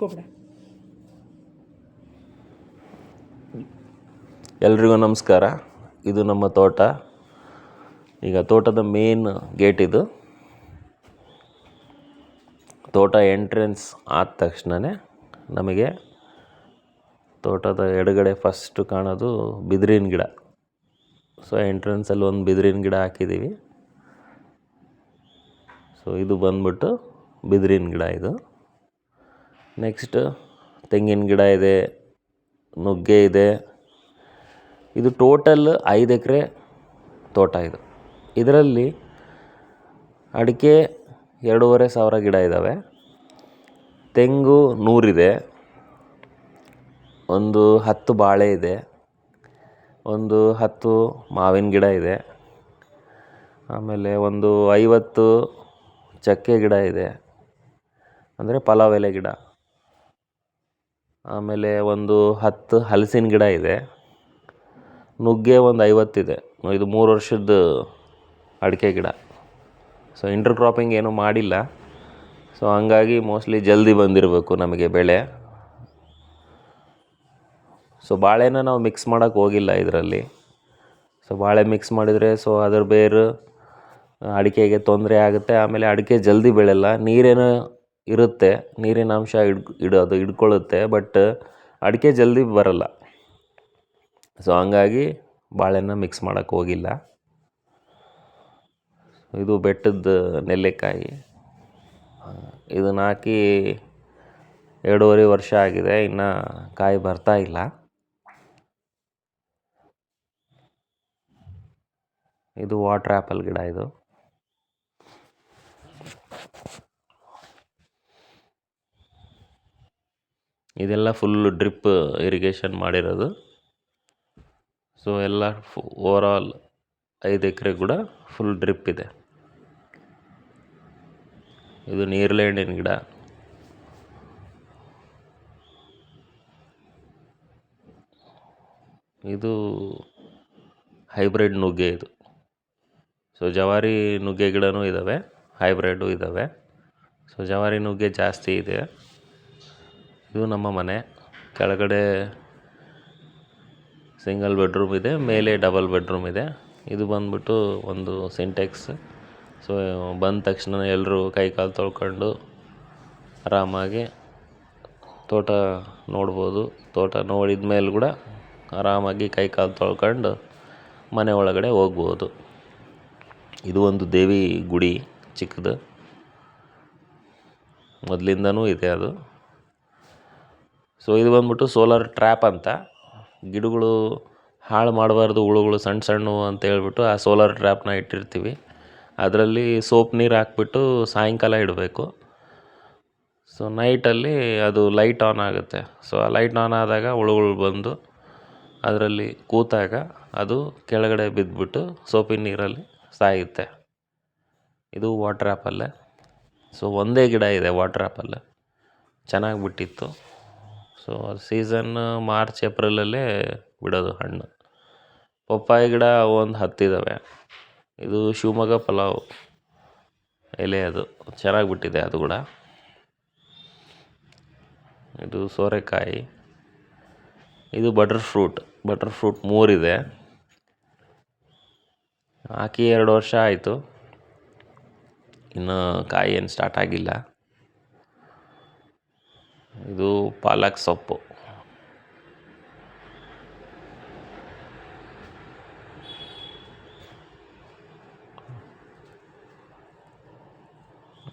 ಇಟ್ಕೊಬಿಡ ಎಲ್ರಿಗೂ ನಮಸ್ಕಾರ. ಇದು ನಮ್ಮ ತೋಟ. ಈಗ ತೋಟದ ಮೇನ್ ಗೇಟ್ ಇದು. ತೋಟ ಎಂಟ್ರೆನ್ಸ್ ಆದ ತಕ್ಷಣವೇ ನಮಗೆ ತೋಟದ ಎಡಗಡೆ ಫಸ್ಟು ಕಾಣೋದು ಬಿದಿರಿನ ಗಿಡ. ಸೊ ಎಂಟ್ರೆನ್ಸಲ್ಲಿ ಒಂದು ಬಿದಿರಿನ ಗಿಡ ಹಾಕಿದ್ದೀವಿ ಸೊ ಇದು ಬಂದ್ಬಿಟ್ಟು ಬಿದಿರಿನ ಗಿಡ ಇದು. ನೆಕ್ಸ್ಟ್ ತೆಂಗಿನ ಗಿಡ ಇದೆ, ನುಗ್ಗೆ ಇದೆ. ಇದು ಟೋಟಲ್ ಐದು ಎಕರೆ ತೋಟ ಇದು. ಇದರಲ್ಲಿ ಅಡಿಕೆ ಎರಡೂವರೆ ಸಾವಿರ ಗಿಡ ಇದ್ದಾವೆ ತೆಂಗು ನೂರಿದೆ. ಒಂದು ಹತ್ತು ಬಾಳೆ ಇದೆ. ಒಂದು ಹತ್ತು ಮಾವಿನ ಗಿಡ ಇದೆ. ಆಮೇಲೆ ಒಂದು ಐವತ್ತು ಚಕ್ಕೆ ಗಿಡ ಇದೆ. ಅಂದರೆ ಪಲಾವೆಲೆ ಗಿಡ. ಆಮೇಲೆ ಒಂದು ಹತ್ತು ಹಲಸಿನ ಗಿಡ ಇದೆ. ನುಗ್ಗೆ ಒಂದು ಐವತ್ತಿದೆ. ಇದು ಮೂರು ವರ್ಷದ ಅಡಿಕೆ ಗಿಡ. ಸೊ ಇಂಟರ್ ಕ್ರಾಪಿಂಗ್ ಏನೂ ಮಾಡಿಲ್ಲ. ಸೊ ಹಂಗಾಗಿ ಮೋಸ್ಟ್ಲಿ ಜಲ್ದಿ ಬಂದಿರಬೇಕು ನಮಗೆ ಬೆಳೆ. ಸೊ ಬಾಳೆನ ನಾವು ಮಿಕ್ಸ್ ಮಾಡೋಕ್ಕೆ ಹೋಗಿಲ್ಲ ಇದರಲ್ಲಿ. ಸೊ ಬಾಳೆ ಮಿಕ್ಸ್ ಮಾಡಿದರೆ ಸೊ ಅದರ ಬೇರು ಅಡಿಕೆಗೆ ತೊಂದರೆ ಆಗುತ್ತೆ. ಆಮೇಲೆ ಅಡಿಕೆ ಜಲ್ದಿ ಬೆಳೆಯಲ್ಲ ನೀರೇನು ಇರುತ್ತೆ, ನೀರಿನ ಅಂಶ ಹಿಡ್ ಇಡೋದು ಹಿಡ್ಕೊಳ್ಳುತ್ತೆ ಬಟ್ ಅಡಿಕೆ ಜಲ್ದಿ ಬರಲ್ಲ. ಸೊ ಹಂಗಾಗಿ ಬಾಳೆನ ಮಿಕ್ಸ್ ಮಾಡೋಕ್ಕೆ ಹೋಗಿಲ್ಲ. ಇದು ಬೆಟ್ಟದ ನೆಲ್ಲಿಕಾಯಿ. ಇದನ್ನು ಹಾಕಿ ಎರಡೂವರೆ ವರ್ಷ ಆಗಿದೆ, ಇನ್ನು ಕಾಯಿ ಬರ್ತಾ ಇಲ್ಲ. ಇದು ವಾಟ್ರ್ ಆ್ಯಪಲ್ ಗಿಡ ಇದು. ಇದೆಲ್ಲ ಫುಲ್ ಡ್ರಿಪ್ ಇರಿಗೇಷನ್ ಮಾಡಿರೋದು. ಸೊ ಎಲ್ಲ ಓವರ್ ಆಲ್ ಐದು ಎಕರೆ ಕೂಡ ಫುಲ್ ಡ್ರಿಪ್ ಇದೆ. ಇದು ನೀರ್ಲೆಂಡಿನ ಗಿಡ. ಇದು ಹೈಬ್ರಿಡ್ ನುಗ್ಗೆ ಇದು. ಸೊ ಜವಾರಿ ನುಗ್ಗೆ ಗಿಡನೂ ಇದ್ದಾವೆ ಹೈಬ್ರಿಡ್ಡು ಇದ್ದಾವೆ ಸೊ ಜವಾರಿ ನುಗ್ಗೆ ಜಾಸ್ತಿ ಇದೆ. ಇದು ನಮ್ಮ ಮನೆ. ಕೆಳಗಡೆ ಸಿಂಗಲ್ ಬೆಡ್ರೂಮ್ ಇದೆ, ಮೇಲೆ ಡಬಲ್ ಬೆಡ್ರೂಮ್ ಇದೆ. ಇದು ಬಂದ್ಬಿಟ್ಟು ಒಂದು ಸಿಂಟೆಕ್ಸ್ ಸೊ ಬಂದ ತಕ್ಷಣ ಎಲ್ಲರೂ ಕೈ ಕಾಲು ತೊಳ್ಕೊಂಡು ಆರಾಮಾಗಿ ತೋಟ ನೋಡ್ಬೋದು. ತೋಟ ನೋಡಿದ ಮೇಲೆ ಕೂಡ ಆರಾಮಾಗಿ ಕೈ ಕಾಲು ತೊಳ್ಕೊಂಡು ಮನೆ ಒಳಗಡೆ ಹೋಗ್ಬೋದು. ಇದು ಒಂದು ದೇವಿ ಗುಡಿ ಚಿಕ್ಕದು. ಮೊದಲಿಂದನೂ ಇದೆ ಅದು. ಸೊ ಇದು ಬಂದ್ಬಿಟ್ಟು ಸೋಲಾರ್ ಟ್ರ್ಯಾಪ್ ಅಂತ. ಗಿಡಗಳು ಹಾಳು ಮಾಡಬಾರ್ದು, ಹುಳುಗಳು ಸಣ್ಣ ಸಣ್ಣವು ಅಂತ ಹೇಳ್ಬಿಟ್ಟು ಆ ಸೋಲಾರ್ ಟ್ರ್ಯಾಪ್ನ ಇಟ್ಟಿರ್ತೀವಿ. ಅದರಲ್ಲಿ ಸೋಪ್ ನೀರು ಹಾಕ್ಬಿಟ್ಟು ಸಾಯಂಕಾಲ ಇಡಬೇಕು. ಸೊ ನೈಟಲ್ಲಿ ಅದು ಲೈಟ್ ಆನ್ ಆಗುತ್ತೆ. ಸೊ ಆ ಲೈಟ್ ಆನ್ ಆದಾಗ ಹುಳುಗಳು ಬಂದು ಅದರಲ್ಲಿ ಕೂತಾಗ ಅದು ಕೆಳಗಡೆ ಬಿದ್ದುಬಿಟ್ಟು ಸೋಪಿನ ನೀರಲ್ಲಿ ಸಾಯುತ್ತೆ. ಇದು ವಾಟ್ರ್ ಆ್ಯಪಲ್ಲೇ ಸೊ ಒಂದೇ ಗಿಡ ಇದೆ ವಾಟ್ರ್ ಆ್ಯಪಲ್ಲೇ ಚೆನ್ನಾಗಿ ಬಿಟ್ಟಿತ್ತು. ಸೊ ಸೀಸನ್ ಮಾರ್ಚ್ ಏಪ್ರಿಲಲ್ಲೇ ಬಿಡೋದು ಹಣ್ಣು. ಪಪ್ಪಾಯಿ ಗಿಡ ಒಂದು ಹತ್ತಿದ್ದಾವೆ ಇದು ಶಿವಮೊಗ್ಗ ಪಲಾವ್ ಎಲೆ ಅದು. ಚೆನ್ನಾಗಿ ಬಿಟ್ಟಿದೆ ಅದು ಕೂಡ. ಇದು ಸೋರೆಕಾಯಿ. ಇದು ಬಟರ್ ಫ್ರೂಟ್ ಬಟರ್ ಫ್ರೂಟ್ ಮೂರಿದೆ. ಹಾಕಿ ಎರಡು ವರ್ಷ ಆಯಿತು. ಇನ್ನು ಕಾಯಿ ಏನು ಸ್ಟಾರ್ಟ್ ಆಗಿಲ್ಲ. ಇದು ಪಾಲಕ್ ಸೊಪ್ಪು.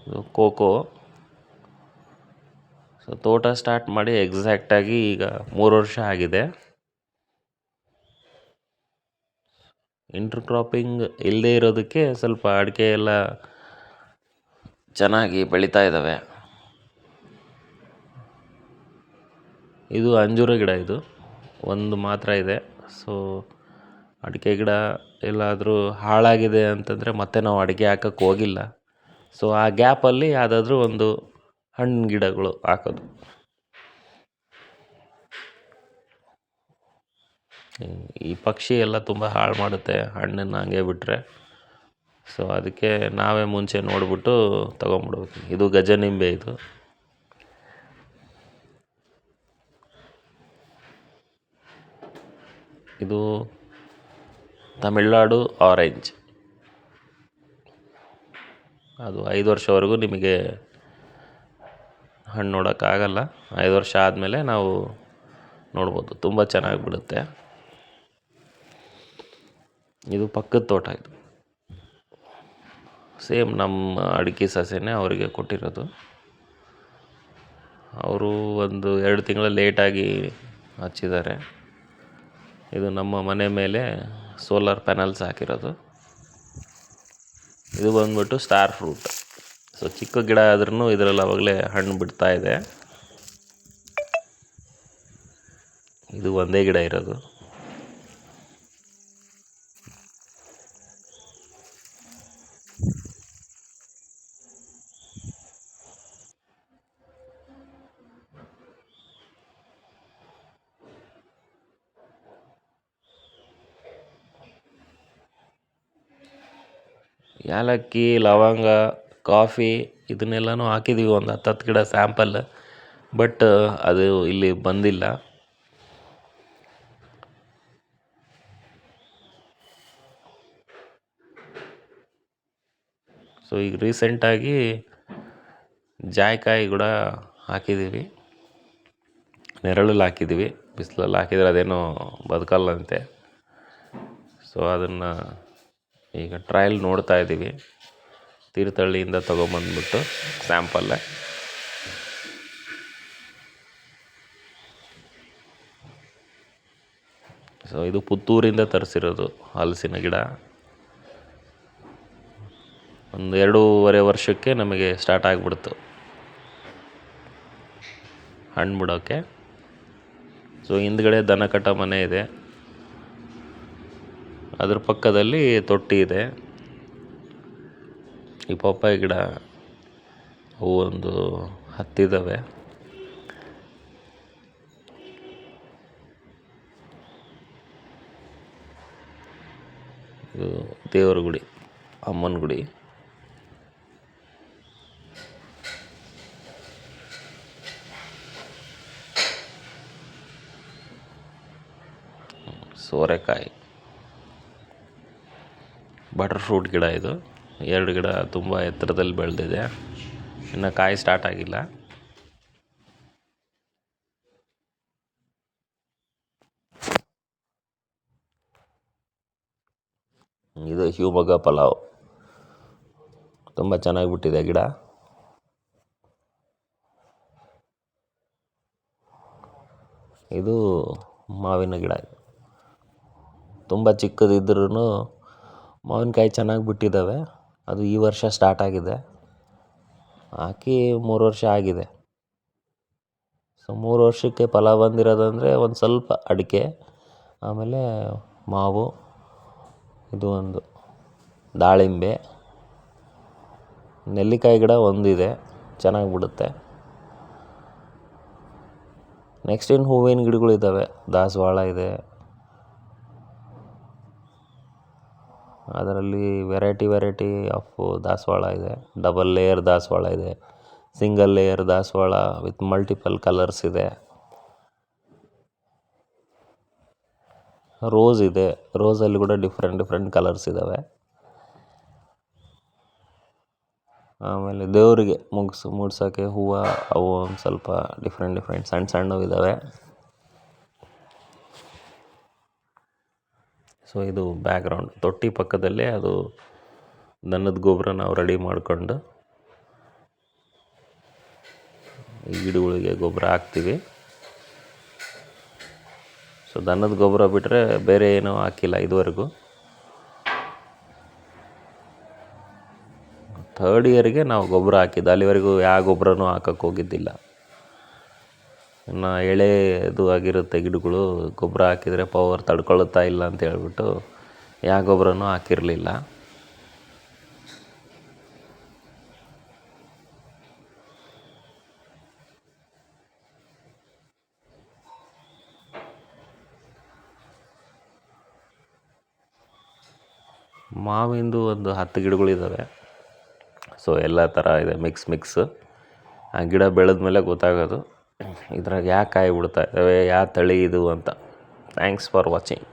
ಇದು ಕೋಕೋ. ಸೊ ತೋಟ ಸ್ಟಾರ್ಟ್ ಮಾಡಿ ಎಕ್ಸಾಕ್ಟಾಗಿ ಈಗ ಮೂರು ವರ್ಷ ಆಗಿದೆ. ಇಂಟರ್ ಕ್ರಾಪಿಂಗ್ ಇಲ್ಲದೇ ಇರೋದಕ್ಕೆ ಸ್ವಲ್ಪ ಅಡಿಕೆ ಎಲ್ಲ ಚೆನ್ನಾಗಿ ಬೆಳೀತಾ ಇದ್ದಾವೆ ಇದು ಅಂಜೂರ ಗಿಡ ಇದು. ಒಂದು ಮಾತ್ರ ಇದೆ. ಸೊ ಅಡಿಕೆ ಗಿಡ ಎಲ್ಲಾದರೂ ಹಾಳಾಗಿದೆ ಅಂತಂದರೆ ಮತ್ತೆ ನಾವು ಅಡಿಕೆ ಹಾಕಕ್ಕೆ ಹೋಗಿಲ್ಲ. ಸೊ ಆ ಗ್ಯಾಪಲ್ಲಿ ಯಾವುದಾದ್ರೂ ಒಂದು ಹಣ್ಣು ಗಿಡಗಳು ಹಾಕೋದು. ಈ ಪಕ್ಷಿ ಎಲ್ಲ ತುಂಬ ಹಾಳು ಮಾಡುತ್ತೆ ಹಣ್ಣನ್ನು ಹಂಗೆ ಬಿಟ್ಟರೆ ಸೊ ಅದಕ್ಕೆ ನಾವೇ ಮುಂಚೆ ನೋಡಿಬಿಟ್ಟು ತೊಗೊಂಬಿಡ್ಬೇಕು ಇದು ಗಜನಿಂಬೆ ಇದು. ಇದು ತಮಿಳ್ನಾಡು ಆರೆಂಜ್ ಅದು ಐದು ವರ್ಷವರೆಗೂ ನಿಮಗೆ ಹಣ್ಣು ನೋಡೋಕ್ಕಾಗಲ್ಲ ಐದು ವರ್ಷ ಆದಮೇಲೆ ನಾವು ನೋಡ್ಬೋದು. ತುಂಬ ಚೆನ್ನಾಗಿ ಬಿಡುತ್ತೆ ಇದು ಪಕ್ಕದ ತೋಟ ಇದು. ಸೇಮ್ ನಮ್ಮ ಅಡಿಕೆ ಸಸಿನೇ ಅವರಿಗೆ ಕೊಟ್ಟಿರೋದು. ಅವರು ಒಂದು ಎರಡು ತಿಂಗಳು ಲೇಟಾಗಿ ಹಚ್ಚಿದ್ದಾರೆ. ಇದು ನಮ್ಮ ಮನೆ ಮೇಲೆ ಸೋಲಾರ್ ಪ್ಯಾನಲ್ಸ್ ಹಾಕಿರೋದು. ಇದು ಬಂದ್ಬಿಟ್ಟು ಸ್ಟಾರ್ ಫ್ರೂಟ್ ಸೊ ಚಿಕ್ಕ ಗಿಡ ಆದ್ರೂ ಇದರಲ್ಲಿ ಅವಾಗಲೇ ಹಣ್ಣು ಬಿಡ್ತಾ ಇದೆ. ಇದು ಒಂದೇ ಗಿಡ ಇರೋದು. ಏಲಕ್ಕಿ ಲವಂಗ, ಕಾಫಿ ಇದನ್ನೆಲ್ಲನೂ ಹಾಕಿದ್ದೀವಿ ಒಂದು ಹತ್ತು ಹತ್ತು ಗಿಡ ಸ್ಯಾಂಪಲ್ ಬಟ್ ಅದು ಇಲ್ಲಿ ಬಂದಿಲ್ಲ. ಸೊ ಈಗ ರೀಸೆಂಟಾಗಿ ಜಾಯ್ಕಾಯಿ ಕೂಡ ಹಾಕಿದ್ದೀವಿ ನೆರಳಲ್ಲಿ ಹಾಕಿದ್ದೀವಿ ಬಿಸಿಲಲ್ಲಿ ಹಾಕಿದರೆ ಅದೇನೋ ಬದುಕಲ್ಲಂತೆ. ಸೊ ಅದನ್ನು ಈಗ ಟ್ರಯಲ್ ನೋಡ್ತಾ ಇದ್ದೀವಿ. ತೀರ್ಥಹಳ್ಳಿಯಿಂದ ತೊಗೊಂಬಂದ್ಬಿಟ್ಟು ಸ್ಯಾಂಪಲ್ಲೆ ಸೊ ಇದು ಪುತ್ತೂರಿಂದ ತರಿಸಿರೋದು ಹಲಸಿನ ಗಿಡ. ಒಂದು ಎರಡೂವರೆ ವರ್ಷಕ್ಕೆ ನಮಗೆ ಸ್ಟಾರ್ಟ್ ಆಗಿಬಿಡ್ತು. ಹಣ್ಣು ಬಿಡೋಕ್ಕೆ ಸೊ ಹಿಂದ್ಗಡೆ ದನ ಕಟ್ಟ ಮನೆ ಇದೆ. ಅದ್ರ ಪಕ್ಕದಲ್ಲಿ ತೊಟ್ಟಿ ಇದೆ. ಈ ಪಪ್ಪಾಯ ಗಿಡ ಅವು ಒಂದು ಹತ್ತಿದ್ದಾವೆ ಇದು ದೇವರ ಗುಡಿ, ಅಮ್ಮನ ಗುಡಿ. ಸೋರೆಕಾಯಿ. ಬಟರ್ ಫ್ರೂಟ್ ಗಿಡ ಇದು. ಎರಡು ಗಿಡ ತುಂಬ ಎತ್ತರದಲ್ಲಿ ಬೆಳೆದಿದೆ. ಇನ್ನು ಕಾಯಿ ಸ್ಟಾರ್ಟ್ ಆಗಿಲ್ಲ. ಇದು ಶಿವಮೊಗ್ಗ ಪಲಾವ್. ತುಂಬ ಚೆನ್ನಾಗಿ ಬಿಟ್ಟಿದೆ ಗಿಡ. ಇದು ಮಾವಿನ ಗಿಡ. ತುಂಬ ಚಿಕ್ಕದಿದ್ರೂ ಮಾವಿನಕಾಯಿ ಚೆನ್ನಾಗಿ ಬಿಟ್ಟಿದ್ದಾವೆ. ಅದು ಈ ವರ್ಷ ಸ್ಟಾರ್ಟ್ ಆಗಿದೆ. ಹಾಕಿ ಮೂರು ವರ್ಷ ಆಗಿದೆ. ಸೊ ಮೂರು ವರ್ಷಕ್ಕೆ ಫಲ ಬಂದಿರೋದಂದರೆ ಒಂದು ಸ್ವಲ್ಪ ಅಡಿಕೆ, ಆಮೇಲೆ ಮಾವು, ಇದು ಒಂದು ದಾಳಿಂಬೆ. ನೆಲ್ಲಿಕಾಯಿ ಗಿಡ ಒಂದಿದೆ, ಚೆನ್ನಾಗಿ ಬಿಡುತ್ತೆ. ನೆಕ್ಸ್ಟ್ ಇನ್ನು ಹೂವಿನ ಗಿಡಗಳಿದ್ದಾವೆ. ದಾಸವಾಳ ಇದೆ. ಅದರಲ್ಲಿ ವೆರೈಟಿ ವೆರೈಟಿ ಆಫ್ ದಾಸವಾಳ ಇದೆ. ಡಬಲ್ ಲೇಯರ್ ದಾಸವಾಳ ಇದೆ. ಸಿಂಗಲ್ ಲೇಯರ್ ದಾಸವಾಳ ವಿತ್ ಮಲ್ಟಿಪಲ್ ಕಲರ್ಸ್ ಇದೆ. ರೋಸ್ ಇದೆ. ರೋಸಲ್ಲಿ ಕೂಡ ಡಿಫ್ರೆಂಟ್ ಡಿಫ್ರೆಂಟ್ ಕಲರ್ಸ್ ಇದ್ದಾವೆ ಆಮೇಲೆ ದೇವರಿಗೆ ಮುಗಿಸ್ ಮೂಡ್ಸೋಕ್ಕೆ ಹೂವು, ಅವು ಒಂದು ಸ್ವಲ್ಪ ಡಿಫ್ರೆಂಟ್ ಡಿಫ್ರೆಂಟ್ ಸಣ್ಣ ಸಣ್ಣವು ಇದ್ದಾವೆ ಸೊ ಇದು ಬ್ಯಾಕ್ಗ್ರೌಂಡ್ ತೊಟ್ಟಿ ಪಕ್ಕದಲ್ಲೇ ಅದು ದನದ ಗೊಬ್ಬರ ನಾವು ರೆಡಿ ಮಾಡಿಕೊಂಡು ಈ ಗಿಡಗಳಿಗೆ ಗೊಬ್ಬರ ಹಾಕ್ತೀವಿ. ಸೊ ದನದ ಗೊಬ್ಬರ ಬಿಟ್ಟರೆ ಬೇರೆ ಏನೂ ಹಾಕಿಲ್ಲ ಇದುವರೆಗೂ. ಥರ್ಡ್ ಇಯರಿಗೆ ನಾವು ಗೊಬ್ಬರ ಹಾಕಿದ್ದು. ಅಲ್ಲಿವರೆಗೂ ಯಾವ ಗೊಬ್ಬರನೂ ಹಾಕಕ್ಕೆ ಹೋಗಿದ್ದಿಲ್ಲ. ಇನ್ನು ಎಳೆದು ಆಗಿರುತ್ತೆ ಗಿಡಗಳು, ಗೊಬ್ಬರ ಹಾಕಿದರೆ ಪವರ್ ತಡ್ಕೊಳ್ಳುತ್ತಾ ಇಲ್ಲ ಅಂತ ಹೇಳ್ಬಿಟ್ಟು ಯಾವ ಗೊಬ್ಬರನೂ ಹಾಕಿರಲಿಲ್ಲ. ಮಾವಿಂದು ಒಂದು ಹತ್ತು ಗಿಡಗಳಿದ್ದಾವೆ ಸೊ ಎಲ್ಲ ಥರ ಇದೆ ಮಿಕ್ಸ್ ಮಿಕ್ಸ್ ಆ ಗಿಡ ಬೆಳೆದ ಮೇಲೆ ಗೊತ್ತಾಗೋದು. ಇದ್ರಾಗ ಯಾಕೆ ಕಾಯಿ ಬಿಡ್ತಾ ಇದ್ದಾವೆ? ಯಾವ ತಳಿ ಇದು ಅಂತ. Thanks for watching